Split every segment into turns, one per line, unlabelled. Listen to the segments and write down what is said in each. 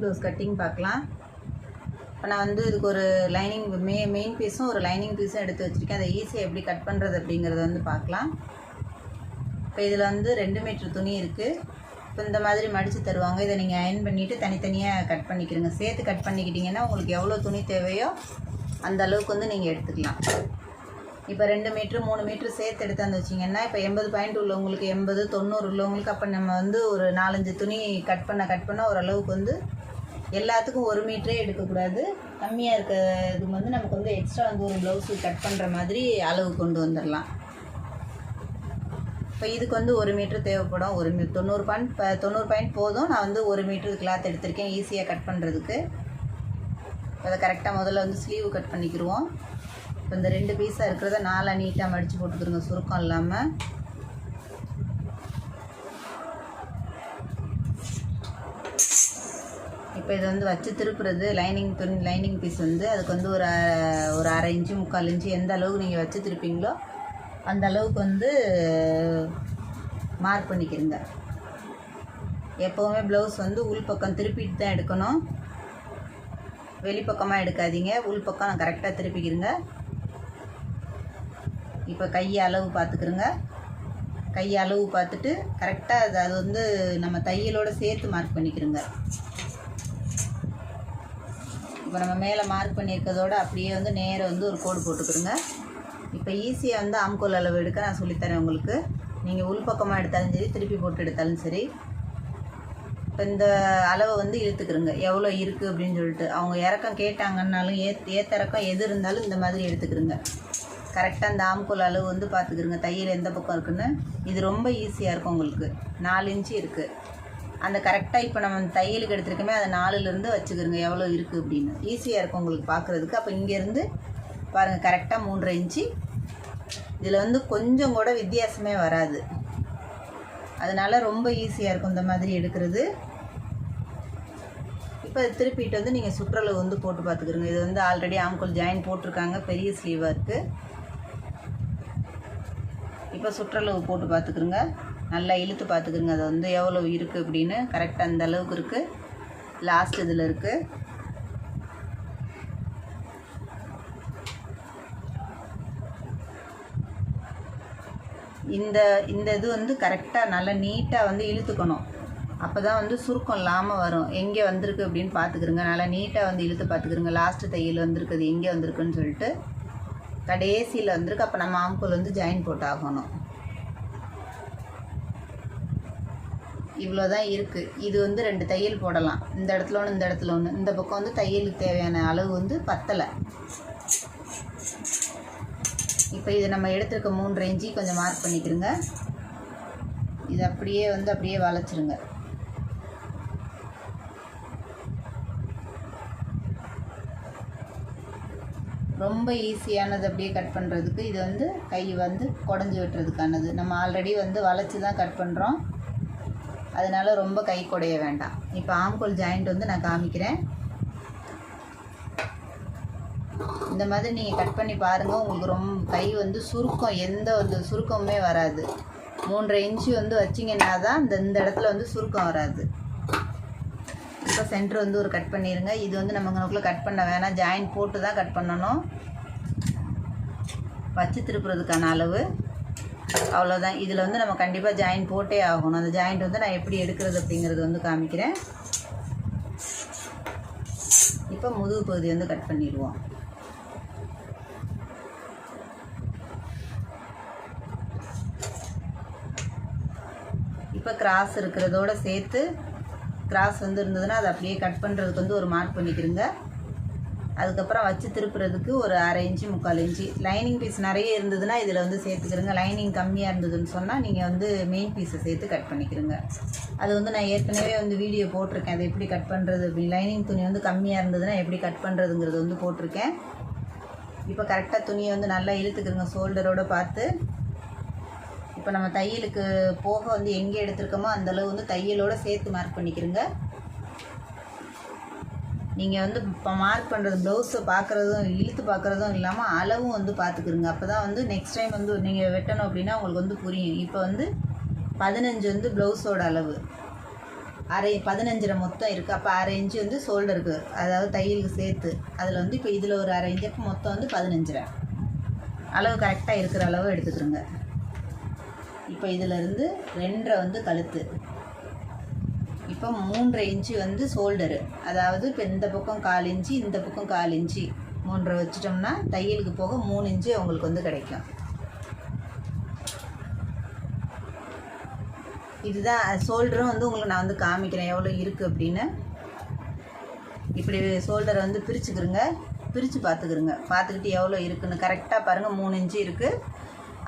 Blouse cutting பார்க்கலாம். இப்போ நான் வந்து இதுக்கு ஒரு லைனிங் மே மெயின் பீஸும் ஒரு லைனிங் பீஸும் எடுத்து வச்சுருக்கேன். அதை ஈஸியாக எப்படி கட் பண்ணுறது அப்படிங்கிறத வந்து பார்க்கலாம். இப்போ இதில் வந்து ரெண்டு மீட்ரு துணி இருக்குது இப்போ இந்த மாதிரி மடித்து தருவாங்க. இதை நீங்கள் அயன் பண்ணிவிட்டு தனித்தனியாக கட் பண்ணிக்கிறங்க சேர்த்து கட் பண்ணிக்கிட்டிங்கன்னா உங்களுக்கு எவ்வளோ துணி தேவையோ அந்த அளவுக்கு வந்து நீங்கள் எடுத்துக்கலாம். இப்போ ரெண்டு மீட்ரு மூணு மீட்ரு சேர்த்து எடுத்தாந்து வச்சிங்கன்னா இப்போ எண்பது பாயிண்ட் உள்ளவங்களுக்கு எண்பது தொண்ணூறு உள்ளவங்களுக்கு அப்போ நம்ம வந்து ஒரு நாலஞ்சு துணி கட் பண்ண கட் பண்ண ஓரளவுக்கு வந்து எல்லாத்துக்கும் ஒரு மீட்டரே எடுக்கக்கூடாது. கம்மியாக இருக்க இது வந்து நமக்கு வந்து எக்ஸ்ட்ரா வந்து ஒரு ப்ளவுஸு கட் பண்ணுற மாதிரி அளவு கொண்டு வந்துடலாம் இப்போ இதுக்கு வந்து ஒரு மீட்ரு தேவைப்படும். ஒரு மீ தொண்ணூறு பாயிண்ட் இப்போ தொண்ணூறு பாயிண்ட் போதும். நான் வந்து ஒரு மீட்ரு கிளாத் எடுத்திருக்கேன். ஈஸியாக கட் பண்ணுறதுக்கு அதை கரெக்டாக முதல்ல வந்து ஸ்லீவ் கட் பண்ணிக்கிடுவோம் இப்போ இந்த ரெண்டு பீஸாக இருக்கிறத நாலாக நீட்டாக மடித்து போட்டுக்கிறோங்க சுருக்கம் இல்லாமல் இப்போ இதை வந்து வச்சு திருப்புறது லைனிங் துணி லைனிங் பீஸ் வந்து அதுக்கு வந்து ஒரு ஒரு அரை இன்ச்சு முக்கால் இன்ச்சு எந்த அளவுக்கு நீங்கள் வச்சு திருப்பீங்களோ அந்த அளவுக்கு வந்து மார்க் பண்ணிக்கிறங்க. எப்போவுமே ப்ளவுஸ் வந்து உள் பக்கம் திருப்பிட்டு தான் எடுக்கணும். வெளிப்பக்கமாக எடுக்காதீங்க. உள் பக்கம் கரெக்டாக திருப்பிக்கிறங்க. இப்போ கை அளவு பார்த்துக்கிறங்க. கை அளவு பார்த்துட்டு கரெக்டாக அது அது வந்து நம்ம தையலோடு சேர்த்து மார்க் பண்ணிக்கிறோங்க. இப்போ நம்ம மேலே மார்க் பண்ணியிருக்கிறதோட அப்படியே வந்து நேராக வந்து ஒரு கோடு போட்டுக்கிடுங்க. இப்போ ஈஸியாக வந்து ஆம்கோல் அளவு எடுக்க நான் சொல்லித்தரேன் உங்களுக்கு. நீங்கள் உள்பக்கமாக எடுத்தாலும் சரி திருப்பி போட்டு எடுத்தாலும் சரி. இப்போ இந்த அளவை வந்து இழுத்துக்கிறோங்க எவ்வளோ இருக்குது அப்படின்னு சொல்லிட்டு. அவங்க இறக்கம் கேட்டாங்கன்னாலும் ஏத் ஏத்தறக்கம் எது இருந்தாலும் இந்த மாதிரி எடுத்துக்கிறோங்க கரெக்டாக அந்த ஆம்கோல் அளவு வந்து பார்த்துக்கிறோங்க தையல் எந்த பக்கம் இருக்குன்னு. இது ரொம்ப ஈஸியாக இருக்கும் உங்களுக்கு. நாலு இன்ச்சு இருக்குது அந்த கரெக்டாக இப்போ நம்ம தையலுக்கு எடுத்துருக்கோமே அதை நாலுலேருந்து வச்சுக்கிறோங்க எவ்வளோ இருக்குது அப்படின்னு. ஈஸியாக இருக்கும் உங்களுக்கு பார்க்குறதுக்கு அப்போ இங்கேருந்து பாருங்கள் கரெக்டாக மூன்றரை இன்ச்சு. இதில் வந்து கொஞ்சம் கூட வித்தியாசமே வராது. அதனால் ரொம்ப ஈஸியாக இருக்கும் இந்த மாதிரி எடுக்கிறது. இப்போ திருப்பிட்டு வந்து நீங்கள் சுற்றளவு வந்து போட்டு பார்த்துக்குறோங்க இது வந்து ஆல்ரெடி ஆம்கோல் ஜாயின் போட்டிருக்காங்க பெரிய ஸ்லீவாக இருக்குது இப்போ சுற்றளவு போட்டு பார்த்துக்குறோங்க நல்லா இழுத்து பார்த்துக்குங்க. அது வந்து எவ்வளோ இருக்குது அப்படின்னு கரெக்டாக அந்த அளவுக்கு இருக்குது லாஸ்ட் இதில் இருக்குது இந்த இந்த இது வந்து கரெக்டாக நல்லா நீட்டாக வந்து இழுத்துக்கணும். அப்போ தான் வந்து சுருக்கம் இல்லாமல் வரும். எங்கே வந்திருக்கு அப்படின்னு பார்த்துக்குறங்க நல்லா நீட்டாக வந்து இழுத்து பார்த்துக்குறங்க லாஸ்ட்டு தையல் வந்திருக்குது. எங்கே வந்திருக்குன்னு சொல்லிட்டு கடைசியில் வந்திருக்கு. அப்போ நம்ம ஆம்பூல் வந்து ஜாயின் போட்டு ஆகணும் இவ்வளோ தான் இருக்குது இது வந்து ரெண்டு தையல் போடலாம். இந்த இடத்துல ஒன்று இந்த இடத்துல ஒன்று இந்த பக்கம் வந்து தையலுக்கு தேவையான அளவு வந்து பத்தலை. இப்போ இது நம்ம எடுத்துருக்க மூணு இஞ்சி கொஞ்சம் மார்க் பண்ணிக்கிறோங்க இது அப்படியே வந்து அப்படியே வளைச்சிருங்க. ரொம்ப ஈஸியானது அப்படியே கட் பண்ணுறதுக்கு இது வந்து கை வந்து குடஞ்சி வெட்டுறதுக்கானது. நம்ம ஆல்ரெடி வந்து வளைச்சி தான் கட் பண்ணுறோம் அதனால ரொம்ப கை குடைய வேண்டாம். இப்போ ஆம்கோல் ஜாயிண்ட் வந்து நான் காமிக்கிறேன். இந்த மாதிரி நீங்கள் கட் பண்ணி பாருங்கள் உங்களுக்கு ரொம்ப கை வந்து சுருக்கம் எந்த ஒரு சுருக்கமுமே வராது. மூன்றரை இன்ச்சு வந்து வச்சிங்கன்னா தான் இந்த இந்த இடத்துல வந்து சுருக்கம் வராது. இப்போ சென்டர் வந்து ஒரு கட் பண்ணிடுங்க இது வந்து நம்ம நமக்குள்ள கட் பண்ண வேணாம். ஜாயின் போட்டு தான் கட் பண்ணணும். வச்சு திருப்புறதுக்கான அளவு. அவ்வளோதான் இதில் வந்து நம்ம கண்டிப்பாக ஜாயின் போட்டே ஆகணும். அந்த ஜாயிண்ட் வந்து நான் எப்படி எடுக்கிறது அப்படிங்கிறது வந்து காமிக்கிறேன். இப்போ முதுகு பகுதி வந்து கட் பண்ணிடுவோம். இப்போ கிராஸ் இருக்கிறதோட சேர்த்து கிராஸ் வந்து இருந்ததுன்னா அதை அப்படியே கட் பண்ணுறதுக்கு வந்து ஒரு மார்க் பண்ணிக்கிறேங்க அதுக்கப்புறம் வச்சு திருப்புறதுக்கு ஒரு அரை இன்ச்சு முக்கால் இன்ச்சு. லைனிங் பீஸ் நிறைய இருந்ததுன்னா இதில் வந்து சேர்த்துக்கிறங்க. லைனிங் கம்மியாக இருந்ததுன்னு சொன்னால் நீங்கள் வந்து மெயின் பீஸை சேர்த்து கட் பண்ணிக்கிறங்க. அது வந்து நான் ஏற்கனவே வந்து வீடியோ போட்டிருக்கேன். அதை எப்படி கட் பண்ணுறது அப்படின்னு லைனிங் துணி வந்து கம்மியாக இருந்ததுன்னா எப்படி கட் பண்ணுறதுங்கிறது வந்து போட்டிருக்கேன். இப்போ கரெக்டாக துணியை வந்து நல்லா இழுத்துக்கிறங்க ஷோல்டரோடு பார்த்து. இப்போ நம்ம தையலுக்கு போக வந்து எங்கே எடுத்திருக்கோமோ அந்தளவு வந்து தையலோடு சேர்த்து மார்க் பண்ணிக்கிறோங்க. நீங்கள் வந்து இப்போ மார்க் பண்ணுறது ப்ளவுஸை பார்க்குறதும் இழுத்து பார்க்குறதும் இல்லாமல் அளவும் வந்து பார்த்துக்கிறோங்க அப்போ தான் வந்து நெக்ஸ்ட் டைம் வந்து நீங்கள் வெட்டணும் அப்படின்னா உங்களுக்கு வந்து புரியும். இப்போ வந்து பதினஞ்சு வந்து ப்ளவுஸோட அளவு. அரை பதினஞ்சரை மொத்தம் இருக்குது அப்போ அரை இன்ச்சு வந்து ஷோல்டருக்கு அதாவது தையலுக்கு சேர்த்து. அதில் வந்து இப்போ இதில் ஒரு அரை இஞ்சு அப்போ மொத்தம் வந்து பதினஞ்சரை அளவு கரெக்டாக இருக்கிற அளவு எடுத்துக்கிறோங்க இப்போ இதிலேருந்து ரெண்டரை வந்து கழுத்து. இப்போ மூன்றரை இன்ச்சு வந்து ஷோல்டரு அதாவது இப்போ இந்த பக்கம் கால் இன்ச்சு இந்த பக்கம் கால் இன்ச்சு மூன்றரை வச்சிட்டோம்னா தையலுக்கு போக மூணு இன்ச்சு உங்களுக்கு வந்து கிடைக்கும். இதுதான் ஷோல்டரும் வந்து உங்களுக்கு நான் வந்து காமிக்கிறேன் எவ்வளோ இருக்குது அப்படின்னு. இப்படி ஷோல்டரை வந்து பிரிச்சுக்கிறங்க பிரித்து பார்த்துக்கிறங்க பார்த்துக்கிட்டு எவ்வளோ இருக்குதுன்னு கரெக்டாக பாருங்கள் மூணு இன்ச்சு இருக்குது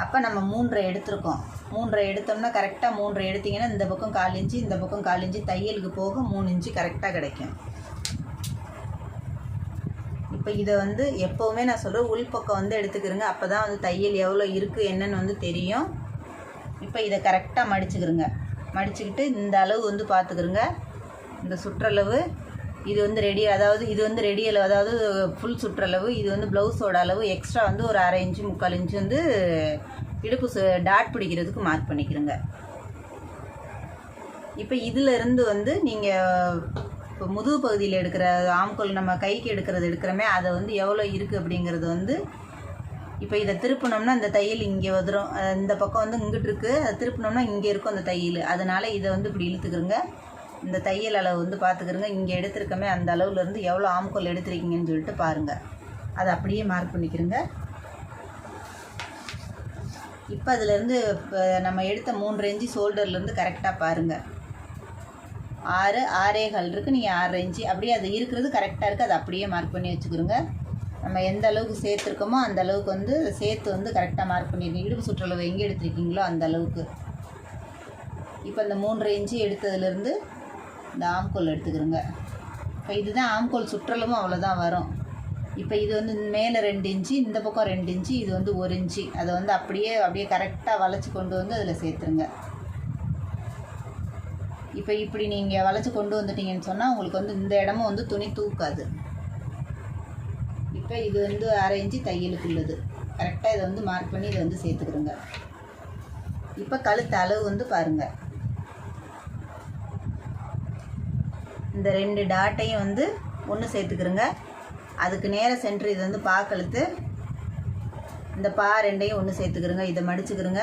அப்போ நம்ம மூன்றரை எடுத்திருக்கோம். மூன்றரை எடுத்தோம்னா கரெக்டாக மூன்றரை எடுத்தீங்கன்னா இந்த பக்கம் கால் இன்ச்சு இந்த பக்கம் கால் இன்ச்சு தையலுக்கு போக மூணு இன்ச்சு கரெக்டாக கிடைக்கும். இப்போ இதை வந்து எப்போவுமே நான் சொல்கிறேன் உள்பக்கம் வந்து எடுத்துக்கிறேங்க. அப்போ தான் வந்து தையல் எவ்வளோ இருக்குது என்னன்னு வந்து தெரியும். இப்போ இதை கரெக்டாக மடிச்சுக்கிறேங்க. மடிச்சுக்கிட்டு இந்த அளவு வந்து பார்த்துக்கிறேங்க இந்த சுற்றளவு இது வந்து ரெடி அதாவது இது வந்து ரெடி அளவு அதாவது ஃபுல் சுற்றளவு இது வந்து ப்ளவுஸோட அளவு எக்ஸ்ட்ரா வந்து ஒரு அரை இன்ச்சு முக்கால் இன்ச்சு வந்து இடுப்பு சு- டாட் பிடிக்கிறதுக்கு மார்க் பண்ணிக்கிறோங்க. இப்போ இதிலிருந்து வந்து நீங்கள் இப்போ முதுகு பகுதியில் எடுக்கிற ஆம்கோல் நம்ம கைக்கு எடுக்கிறது எடுக்கிறோமே அதை வந்து எவ்வளோ இருக்குது அப்படிங்கிறது வந்து இப்போ இதை திருப்பினோம்னா இந்த தையல் இங்கே வந்துடும் இந்த பக்கம் வந்து இங்கிட்டு இருக்குது அதை திருப்பினோம்னா இங்கே இருக்கும் அந்த தையல். அதனால் இதை வந்து இப்படி இழுத்துக்கிறோங்க. இந்த தையல் அளவு வந்து பார்த்துக்கிறங்க இங்கே எடுத்திருக்கமே அந்த அளவுலேருந்து எவ்வளோ ஆம்கோல் எடுத்திருக்கீங்கன்னு சொல்லிட்டு பாருங்கள் அதை அப்படியே மார்க் பண்ணிக்கிறங்க இப்போ அதுலேருந்து இப்போ நம்ம எடுத்த மூன்று இன்ச்சு ஷோல்டர்லேருந்து கரெக்டாக பாருங்கள் ஆறு ஆறே கால் இருக்குது நீங்கள் ஆறு இன்ச்சு. அப்படியே அது இருக்கிறது கரெக்டாக இருக்குது அதை அப்படியே மார்க் பண்ணி வச்சுக்கிறோங்க நம்ம எந்த அளவுக்கு சேர்த்துருக்கோமோ அந்த அளவுக்கு வந்து சேர்த்து வந்து கரெக்டாக மார்க் பண்ணிருக்கீங்க இடுப்பு சுற்றளவு எங்கே எடுத்துருக்கீங்களோ அந்த அளவுக்கு. இப்போ இந்த மூன்று இன்ச்சு எடுத்ததுலேருந்து இந்த ஆம்கோல் எடுத்துக்கிறோங்க. இப்போ இதுதான் ஆம்கோல் சுற்றளவும் அவ்வளோதான் வரும். இப்போ இது வந்து மேலே ரெண்டு இன்ச்சு இந்த பக்கம் ரெண்டு இன்ச்சு இது வந்து ஒரு இன்ச்சு. அதை வந்து அப்படியே அப்படியே கரெக்டாக வளைச்சி கொண்டு வந்து அதில் சேர்த்துருங்க. இப்போ இப்படி நீங்கள் வளைச்சி கொண்டு வந்துட்டீங்கன்னு சொன்னால் உங்களுக்கு வந்து இந்த இடமும் வந்து துணி தூக்காது. இப்போ இது வந்து அரை இன்ச்சு தையலுக்கு உள்ளது கரெக்டாக இதை வந்து மார்க் பண்ணி இதை வந்து சேர்த்துக்கிறோங்க. இப்போ கழுத்து அளவு வந்து பாருங்கள் இந்த ரெண்டு டாட்டையும் வந்து ஒன்று சேர்த்துக்கிறோங்க. அதுக்கு நேர சென்ட்ரு இது வந்து பா கழுத்து இந்த பா ரெண்டையும் ஒன்று சேர்த்துக்கிறோங்க. இதை மடிச்சுக்கிறோங்க.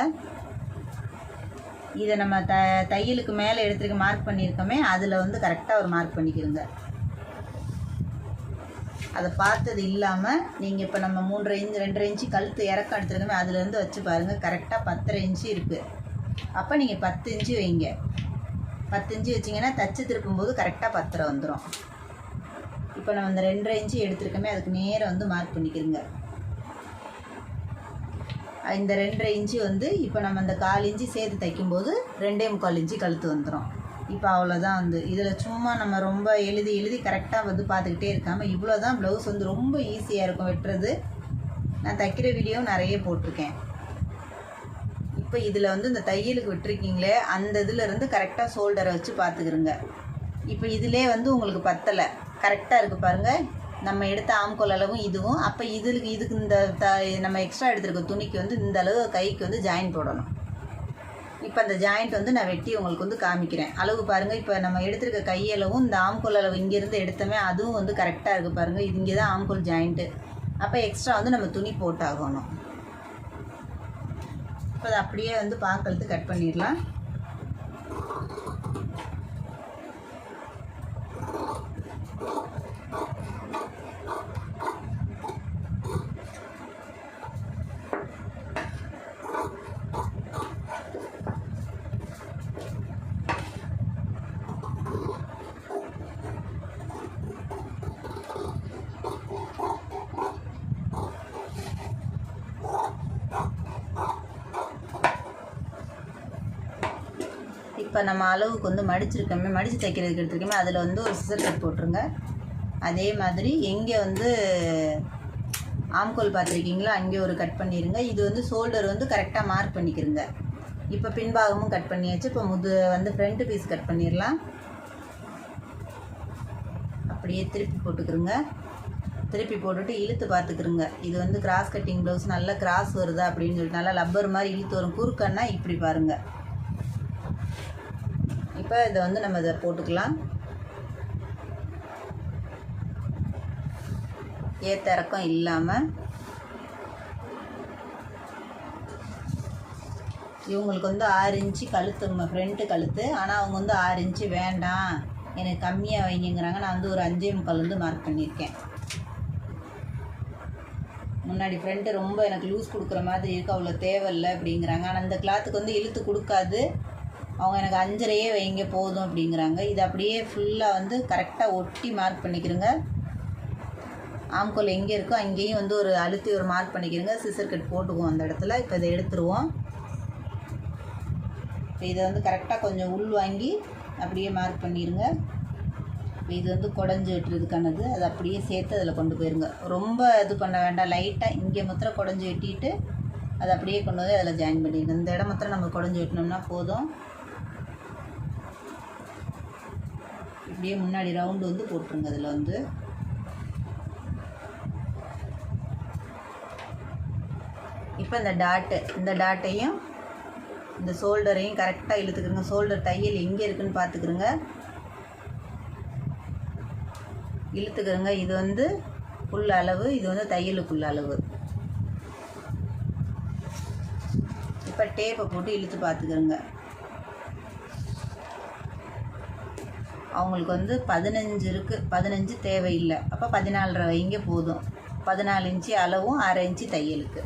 இதை நம்ம த தையலுக்கு மேலே எடுத்துருக்க மார்க் பண்ணியிருக்கோமே அதில் வந்து கரெக்டாக ஒரு மார்க் பண்ணிக்கிறோங்க. அதை பார்த்தது இல்லாமல் நீங்கள் இப்போ நம்ம மூன்றரை இன்ச்சு ரெண்டரை இன்ச்சு கழுத்து இறக்கம் எடுத்துருக்கோமே அதுலேருந்து வச்சு பாருங்கள் கரெக்டாக பத்தரை இன்ச்சு இருக்குது அப்போ நீங்கள் பத்து இன்ச்சு வைங்க. பத்து இன்ச்சு வச்சிங்கன்னா தச்சு திருப்பும்போது கரெக்டாக பத்தரை வந்துடும் இப்போ நம்ம இந்த ரெண்டரை இன்ச்சு எடுத்துருக்கோமே அதுக்கு நேரம் வந்து மார்க் பண்ணிக்கிறோங்க. இந்த ரெண்டரை இன்ச்சு வந்து இப்போ நம்ம இந்த கால் இன்ச்சு சேர்த்து தைக்கும்போது ரெண்டே முக்கால் இன்ச்சு கழுத்து வந்துடும் இப்போ அவ்வளோதான் வந்து. இதில் சும்மா நம்ம ரொம்ப எழுதி எழுதி கரெக்டாக வந்து பார்த்துக்கிட்டே இருக்காமல் இவ்வளோ தான் ப்ளவுஸ் வந்து ரொம்ப ஈஸியாக இருக்கும் வெட்டுறது. நான் தைக்கிற வீடியோ நிறைய போட்டிருக்கேன். இப்போ இதில் வந்து இந்த தையலுக்கு விட்டுருக்கீங்களே அந்த இதில் இருந்து கரெக்டாக ஷோல்டரை வச்சு பார்த்துக்கிறங்க இப்போ இதிலே வந்து உங்களுக்கு பத்தலை. கரெக்டாக இருக்குது பாருங்கள் நம்ம எடுத்த ஆம்கோல் அளவும் இதுவும். அப்போ இதுக்கு இதுக்கு இந்த த நம்ம எக்ஸ்ட்ரா எடுத்திருக்க துணிக்கு வந்து இந்த அளவு கைக்கு வந்து ஜாயின் போடணும். இப்போ அந்த ஜாயிண்ட் வந்து நான் வெட்டி உங்களுக்கு வந்து காமிக்கிறேன். அளவு பாருங்கள் இப்போ நம்ம எடுத்திருக்க கையளவும் இந்த ஆம்கோல் அளவு இங்கேருந்து எடுத்தோமே அதுவும் வந்து கரெக்டாக இருக்குது பாருங்கள் இது இங்கே தான் ஆம்கோல் ஜாயிண்ட்டு அப்போ எக்ஸ்ட்ரா வந்து நம்ம துணி போட்டாகணும். இப்போ அதை அப்படியே வந்து பாக்கழுத்து கட் பண்ணிடலாம். இப்போ நம்ம அளவுக்கு வந்து மடிச்சிருக்கோமே மடித்து தைக்கிறதுக்கு எடுத்துருக்கோமே அதில் வந்து ஒரு சிசர் கட் போட்டுருங்க. அதே மாதிரி எங்கே வந்து ஆம்கோல் பார்த்துருக்கீங்களோ? அங்கே ஒரு கட் பண்ணிடுங்க இது வந்து ஷோல்டர் வந்து கரெக்டாக மார்க் பண்ணிக்கிறங்க இப்போ பின்பாகமும் கட் பண்ணியாச்சு. இப்போ முது வந்து ஃப்ரண்ட் பீஸ் கட் பண்ணிடலாம் அப்படியே திருப்பி போட்டுக்கிறோங்க திருப்பி போட்டுட்டு இழுத்து பார்த்துக்கிறோங்க இது வந்து கிராஸ் கட்டிங் ப்ளவுஸ் நல்லா கிராஸ் வருதா அப்படின்னு சொல்லிட்டு நல்லா லப்பர் மாதிரி இழுத்து வரும். குறுக்கன்னா இப்படி பாருங்கள் இப்போ இதை வந்து நம்ம இதை போட்டுக்கலாம். ஏற்ற இறக்கம் இல்லாமல் இவங்களுக்கு வந்து ஆறு இன்ச்சு கழுத்து ஃப்ரண்ட்டு கழுத்து. ஆனால் அவங்க வந்து ஆறு இன்ச்சு வேண்டாம். எனக்கு கம்மியாக வைங்கிறாங்க நான் வந்து ஒரு அஞ்சே முக்கால் வந்து மார்க் பண்ணியிருக்கேன். முன்னாடி ஃப்ரண்ட்டு ரொம்ப எனக்கு லூஸ் கொடுக்குற மாதிரி இருக்குது அவ்வளோ தேவையில்லை அப்படிங்கிறாங்க. ஆனால் அந்த கிளாத்துக்கு வந்து இழுத்து கொடுக்காது. அவங்க எனக்கு அஞ்சரையே வைங்க போதும் அப்படிங்கிறாங்க. இது அப்படியே ஃபுல்லாக வந்து கரெக்டாக ஒட்டி மார்க் பண்ணிக்கிறோங்க ஆம்கோல் எங்கே இருக்கோ அங்கேயும் வந்து ஒரு அழுத்தி ஒரு மார்க் பண்ணிக்கிறோங்க சிசர் கட் போட்டுக்குவோம் அந்த இடத்துல. இப்போ இதை எடுத்துருவோம். இப்போ இதை வந்து கரெக்டாக கொஞ்சம் உள் வாங்கி அப்படியே மார்க் பண்ணிடுங்க இப்போ இது வந்து குடஞ்சி வெட்டுறதுக்கானது. அதை அப்படியே சேர்த்து அதில் கொண்டு போயிருங்க. ரொம்ப இது பண்ண வேண்டாம். லைட்டாக இங்கே மாத்திரம் குடஞ்சி வெட்டிட்டு அதை அப்படியே கொண்டு போய் அதில் ஜாயின் பண்ணிடுங்க இந்த இடம் மாத்திரம் நம்ம குடஞ்சி வெட்டினோம்னா போதும். அப்படியே முன்னாடி ரவுண்டு வந்து போட்டுருங்க அதில் வந்து. இப்போ இந்த டாட்டு இந்த டாட்டையும் இந்த ஷோல்டரையும் கரெக்டாக இழுத்துக்கிறங்க ஷோல்டர் தையல் எங்கே இருக்குதுன்னு பார்த்துக்கிறங்க இழுத்துக்கிறங்க இது வந்து புல் அளவு இது வந்து தையலுக்குள்ள அளவு. இப்போ டேப்பை போட்டு இழுத்து பார்த்துக்கிறங்க அவங்களுக்கு வந்து பதினஞ்சு இருக்குது பதினஞ்சு தேவையில்லை. அப்போ பதினாலரை வைங்க போதும். பதினாலு இன்ச்சு அளவும் அரை இன்ச்சு தையலுக்கு.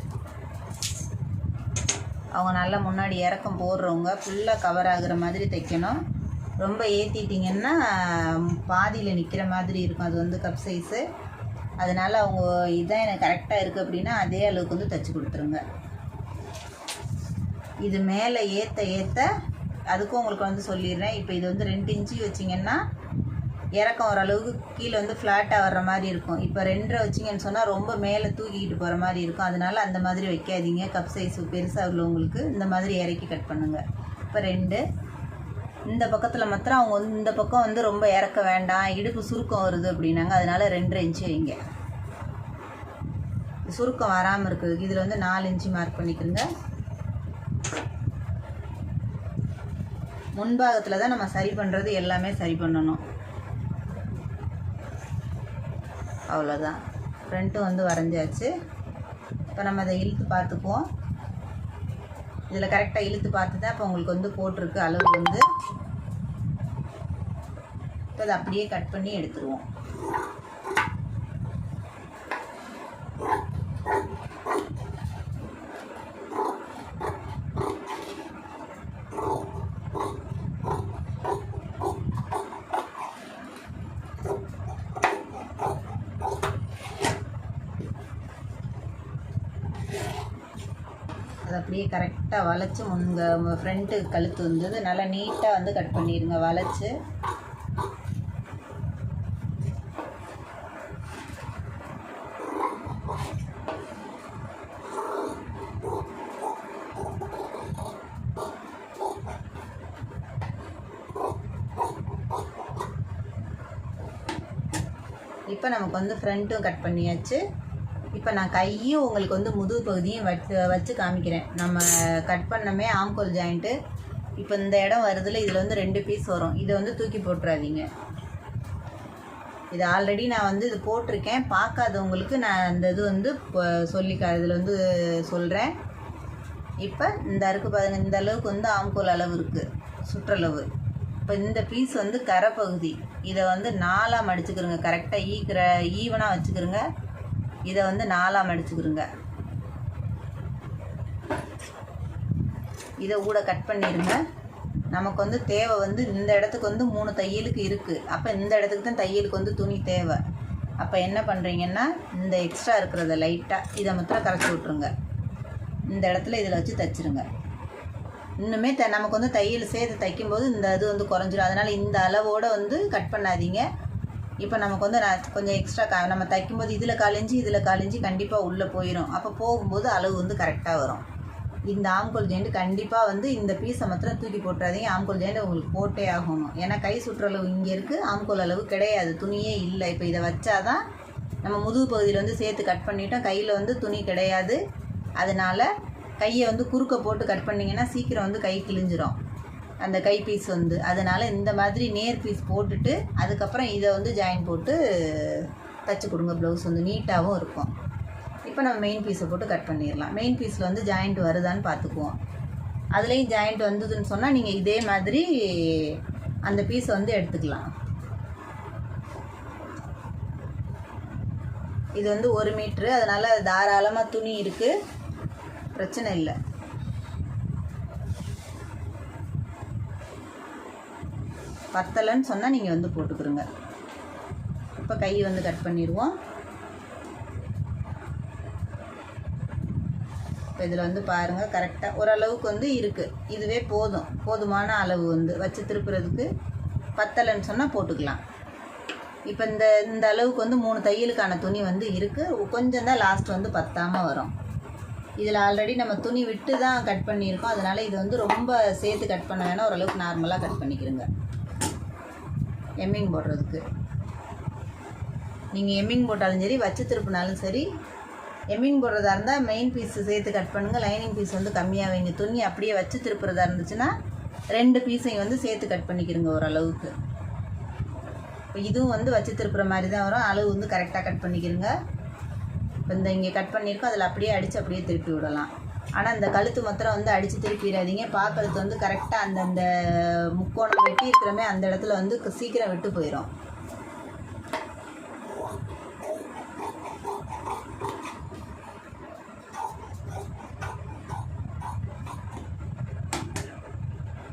அவங்க நல்லா முன்னாடி இறக்கம் போடுறவங்க ஃபுல்லாக கவர் ஆகுற மாதிரி தைக்கணும். ரொம்ப ஏற்றிட்டிங்கன்னா பாதியில் நிற்கிற மாதிரி இருக்கும். அது வந்து கப் சைஸு அதனால் அவங்க இதான் எனக்கு கரெக்டாக இருக்குது அப்படின்னா அதே அளவுக்கு வந்து தைச்சி கொடுத்துருங்க. இது மேலே ஏற்ற ஏற்ற அதுக்கும் உங்களுக்கு வந்து சொல்லிடுறேன். இப்போ இது வந்து ரெண்டு இன்ச்சு வச்சிங்கன்னா இறக்கம் ஓரளவுக்கு கீழே வந்து ஃப்ளாட்டாக வர்ற மாதிரி இருக்கும். இப்போ ரெண்டரை வச்சிங்கன்னு சொன்னால் ரொம்ப மேலே தூக்கிக்கிட்டு போகிற மாதிரி இருக்கும். அதனால அந்த மாதிரி வைக்காதீங்க. கப் சைஸ் பெருசாக உள்ளவங்களுக்கு இந்த மாதிரி இறக்கி கட் பண்ணுங்கள் இப்போ ரெண்டு. இந்த பக்கத்தில் மாத்திரம் அவங்க வந்து இந்த பக்கம் வந்து ரொம்ப இறக்க வேண்டாம். இடுப்பு சுருக்கம் வருது அப்படின்னாங்க. அதனால ரெண்டரை இன்ச்சு வைங்க. சுருக்கம் வராமல் இருக்கிறதுக்கு இதில் வந்து நாலு இன்ச்சு மார்க் பண்ணிக்கிறங்க முன்பாகத்தில் தான் நம்ம சரி பண்ணுறது எல்லாமே சரி பண்ணணும். அவ்வளோதான் ஃப்ரண்ட்டும் வந்து வரைஞ்சாச்சு. இப்போ நம்ம அதை இழுத்து பார்த்துக்குவோம். இதில் கரெக்டாக இழுத்து பார்த்து தான் இப்போ உங்களுக்கு வந்து போட்டிருக்கு அளவு வந்து. இப்போ அதை அப்படியே கட் பண்ணி எடுத்துருவோம் அதை அப்படியே கரெக்டாக வளைச்சி முங்க ஃப்ரண்ட்டு கழுத்து வந்தது. நல்லா நீட்டாக வந்து கட் பண்ணிடுங்க வளைச்சி. இப்போ நமக்கு வந்து ஃப்ரண்ட்டும் கட் பண்ணியாச்சு. இப்போ நான் கையும் உங்களுக்கு வந்து முதுகு பகுதியும் வச்சு வச்சு காமிக்கிறேன். நம்ம கட் பண்ணமே ஆம்கோல் ஜாயிண்ட்டு இப்போ இந்த இடம் வருதுல இதில் வந்து ரெண்டு பீஸ் வரும். இதை வந்து தூக்கி போட்டுறாதீங்க. இது ஆல்ரெடி நான் வந்து இது போட்டிருக்கேன். பார்க்காதவங்களுக்கு நான் அந்த இது வந்து இப்போ இதில் வந்து சொல்கிறேன் இப்போ இந்த அருக்கு பாருங்க இந்த அளவுக்கு வந்து ஆம்கோல் அளவு இருக்குது சுற்றளவு. இப்போ இந்த பீஸ் வந்து கரை பகுதி இதை வந்து நாலாக மடிச்சுக்கிறோங்க. கரெக்டாக ஈக்கிற ஈவனாக வச்சுக்கிறோங்க. இதை வந்து நாலாம் அடிச்சுக்கிருங்க இதை கூட கட் பண்ணிடுங்க நமக்கு வந்து தேவை வந்து இந்த இடத்துக்கு வந்து மூணு தையலுக்கு இருக்குது அப்போ இந்த இடத்துக்கு தான் தையலுக்கு வந்து துணி தேவை. அப்போ என்ன பண்ணுறீங்கன்னா இந்த எக்ஸ்ட்ரா இருக்கிறத லைட்டாக இதை மாத்திரம் கரைச்சி விட்ருங்க இந்த இடத்துல இதில் வச்சு தைச்சிருங்க. இன்னுமே த நமக்கு வந்து தையல் சேர்த்து தைக்கும்போது இந்த இது வந்து குறைஞ்சிரும். அதனால் இந்த அளவோடு வந்து கட் பண்ணாதீங்க. இப்போ நமக்கு வந்து நான் கொஞ்சம் எக்ஸ்ட்ரா கா நம்ம தைக்கும்போது இதில் காலிஞ்சு இதில் காலிஞ்சு கண்டிப்பாக உள்ளே போயிடும் அப்போ போகும்போது அளவு வந்து கரெக்டாக வரும். இந்த ஆம்கோல் ஜாயிண்ட் கண்டிப்பாக வந்து இந்த பீஸை மாத்திரம் தூக்கி போட்டுறாதீங்க. ஆம்கோல் ஜாயிண்ட் உங்களுக்கு போட்டே ஆகணும். ஏன்னா கை சுற்றளவு இங்கே இருக்குது ஆம்கோல் அளவு கிடையாது துணியே இல்லை. இப்போ இதை வச்சாதான் நம்ம முதுகு பகுதியில் வந்து சேர்த்து கட் பண்ணிட்டோம். கையில் வந்து துணி கிடையாது. அதனால் கையை வந்து குறுக்க போட்டு கட் பண்ணிங்கன்னா சீக்கிரம் வந்து கை கிழிஞ்சிரும். அந்த கை பீஸ் வந்து. அதனால் இந்த மாதிரி நேர் பீஸ் போட்டுட்டு அதுக்கப்புறம் இதை வந்து ஜாயின் போட்டு தச்சு கொடுங்க. ப்ளவுஸ் வந்து நீட்டாகவும் இருக்கும். இப்போ நம்ம மெயின் பீஸை போட்டு கட் பண்ணிடலாம். மெயின் பீஸில் வந்து ஜாயிண்ட் வருதான்னு பார்த்துக்குவோம். அதுலேயும் ஜாயிண்ட் வந்ததுன்னு சொன்னால் நீங்கள் இதே மாதிரி அந்த பீஸை வந்து எடுத்துக்கலாம். இது வந்து ஒரு மீட்ரு அதனால் தாராளமாக துணி இருக்குது பிரச்சனை இல்லை. பத்தலைன்னு சொன்னால் நீங்கள் வந்து போட்டுக்கிறோங்க இப்போ கை வந்து கட் பண்ணிடுவோம். இப்போ இதில் வந்து பாருங்கள் கரெக்டாக ஓரளவுக்கு வந்து இருக்குது இதுவே போதும். போதுமான அளவு வந்து வச்சு திருப்புறதுக்கு பத்தலைன்னு சொன்னால் போட்டுக்கலாம். இப்போ இந்த இந்த அளவுக்கு வந்து மூணு தையலுக்கான துணி வந்து இருக்குது கொஞ்சம் தான் லாஸ்ட் வந்து பத்தாமல் வரும். இதில் ஆல்ரெடி நம்ம துணி விட்டு தான் கட் பண்ணியிருக்கோம். அதனால் இது வந்து ரொம்ப சேர்த்து கட் பண்ண வேணால் ஓரளவுக்கு நார்மலாக கட் பண்ணிக்கிறோங்க எம்மிங் போடுறதுக்கு. நீங்கள் எம்மிங் போட்டாலும் சரி வச்சு திருப்பினாலும் சரி எம்மிங் போடுறதா இருந்தால் மெயின் பீஸ் சேர்த்து கட் பண்ணுங்கள் லைனிங் பீஸ் வந்து கம்மியாக வைங்க. துணி அப்படியே வச்சு திருப்புறதா இருந்துச்சுன்னா ரெண்டு பீஸையும் வந்து சேர்த்து கட் பண்ணிக்கிறோங்க ஓரளவுக்கு. இப்போ இதுவும் வந்து வச்சு திருப்புற மாதிரி தான் வரும். அளவு வந்து கரெக்டாக கட் பண்ணிக்கிறோங்க இப்போ இந்த இங்கே கட் பண்ணியிருக்கோம். அதில் அப்படியே அடித்து அப்படியே திருப்பி விடலாம். ஆனால் அந்த கழுத்து மாத்திரம் வந்து அடித்து திருப்பிடாதீங்க பாக்கழுத்து வந்து கரெக்டாக அந்தந்த முக்கோணம் வெட்டி இருக்கிறமே அந்த இடத்துல வந்து சீக்கிரம் விட்டு போயிடும்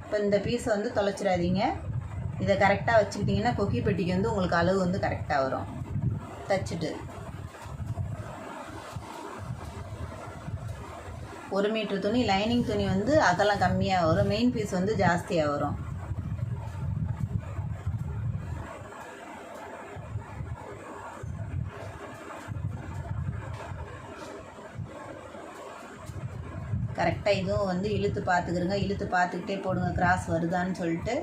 இப்போ இந்த பீஸை வந்து தொலைச்சிடாதீங்க. இதை கரெக்டாக வச்சுக்கிட்டிங்கன்னா கொக்கி பெட்டிக்கு வந்து உங்களுக்கு அளவு வந்து கரெக்டாக வரும். தச்சுட்டு. ஒரு மீட்ரு துணி லைனிங் துணி வந்து அகலம் கம்மியாக வரும் மெயின் பீஸ் வந்து ஜாஸ்தியாக வரும் கரெக்டாக இதுவும் வந்து இழுத்து பார்த்துக்கிறங்க இழுத்து பார்த்துக்கிட்டே போடுங்க. கிராஸ் வருதான்னு சொல்லிட்டு.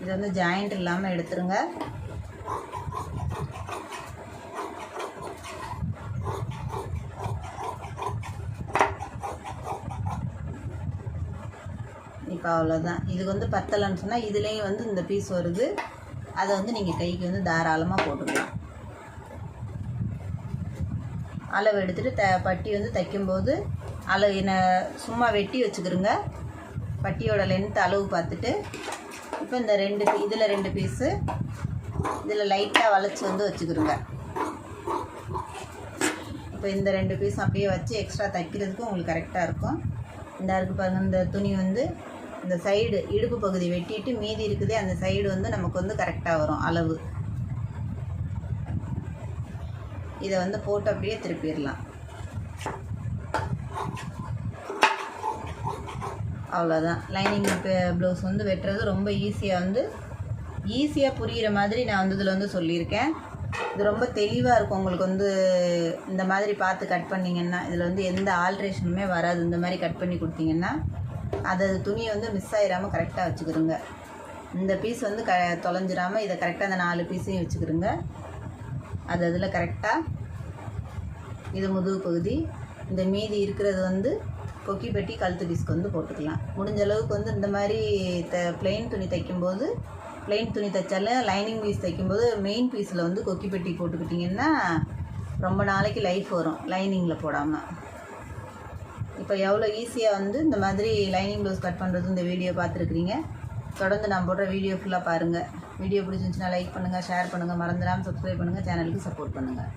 இது வந்து ஜாயிண்ட் இல்லாமல் எடுத்துருங்க. இப்போ அவ்வளோதான் இதுக்கு வந்து பத்தலைன்னு சொன்னால் இதுலேயும் வந்து இந்த பீஸ் வருது. அதை வந்து நீங்கள் கைக்கு வந்து தாராளமாக போட்டுக்கலாம். அளவு எடுத்துகிட்டு த பட்டி வந்து தைக்கும்போது அளவு என்ன சும்மா வெட்டி வச்சுக்கிறோங்க பட்டியோட லென்த் அளவு பார்த்துட்டு இப்போ இந்த ரெண்டு இதில் ரெண்டு பீஸு இதில் லைட்டாக வளைச்சி வந்து வச்சுக்கிறோங்க இப்போ இந்த ரெண்டு பீஸ் அப்படியே வச்சு எக்ஸ்ட்ரா தைக்கிறதுக்கு உங்களுக்கு கரெக்டாக இருக்கும். இந்த இருக்கு பாருங்கள் இந்த துணி வந்து இந்த சைடு இடுப்பு பகுதி வெட்டிட்டு மீதி இருக்குதே அந்த சைடு வந்து நமக்கு வந்து கரெக்டாக வரும் அளவு. இதை வந்து போட்டு அப்படியே திருப்பிடலாம். அவ்வளோதான் லைனிங் ப்ளவுஸ் வந்து வெட்டுறது ரொம்ப ஈஸியாக வந்து ஈஸியாக புரிகிற மாதிரி நான் வந்து இதில் வந்து சொல்லியிருக்கேன். இது ரொம்ப தெளிவாக இருக்கும். உங்களுக்கு வந்து இந்த மாதிரி பார்த்து கட் பண்ணிங்கன்னா இதில் வந்து எந்த ஆல்ட்ரேஷனுமே வராது. இந்த மாதிரி கட் பண்ணி கொடுத்தீங்கன்னா அது துணியை வந்து மிஸ் ஆகிடாமல் கரெக்டாக வச்சுக்கிறோங்க இந்த பீஸ் வந்து க தொலைஞ்சிடாமல் இதை கரெக்டாக அந்த நாலு பீஸையும் வச்சுக்கிறோங்க அது அதில் கரெக்டாக இது முதுகு பகுதி இந்த மீதி இருக்கிறது வந்து கொக்கி பெட்டி கழுத்து பீஸ்க்கு வந்து போட்டுக்கலாம். முடிஞ்ச அளவுக்கு வந்து இந்த மாதிரி த பிளெயின் துணி தைக்கும்போது பிளெயின் துணி தைச்சாலும் லைனிங் பீஸ் தைக்கும்போது மெயின் பீஸில் வந்து கொக்கி பெட்டி போட்டுக்கிட்டிங்கன்னா ரொம்ப நாளைக்கு லைஃப் வரும் லைனிங்கில் போடாமல் இப்போ எவ்வளோ ஈஸியாக வந்து இந்த மாதிரி லைனிங் ப்ளவுஸ் கட் பண்ணுறது இந்த வீடியோ பார்த்துருக்குறீங்க. தொடர்ந்து நான் போடுற வீடியோ ஃபுல்லாக பாருங்கள் வீடியோ பிடிச்சிருந்துச்சுன்னா லைக் பண்ணுங்கள் ஷேர் பண்ணுங்கள் மறந்துடாமல் சப்ஸ்கிரைப் பண்ணுங்கள் சேனலுக்கு சப்போர்ட் பண்ணுங்கள்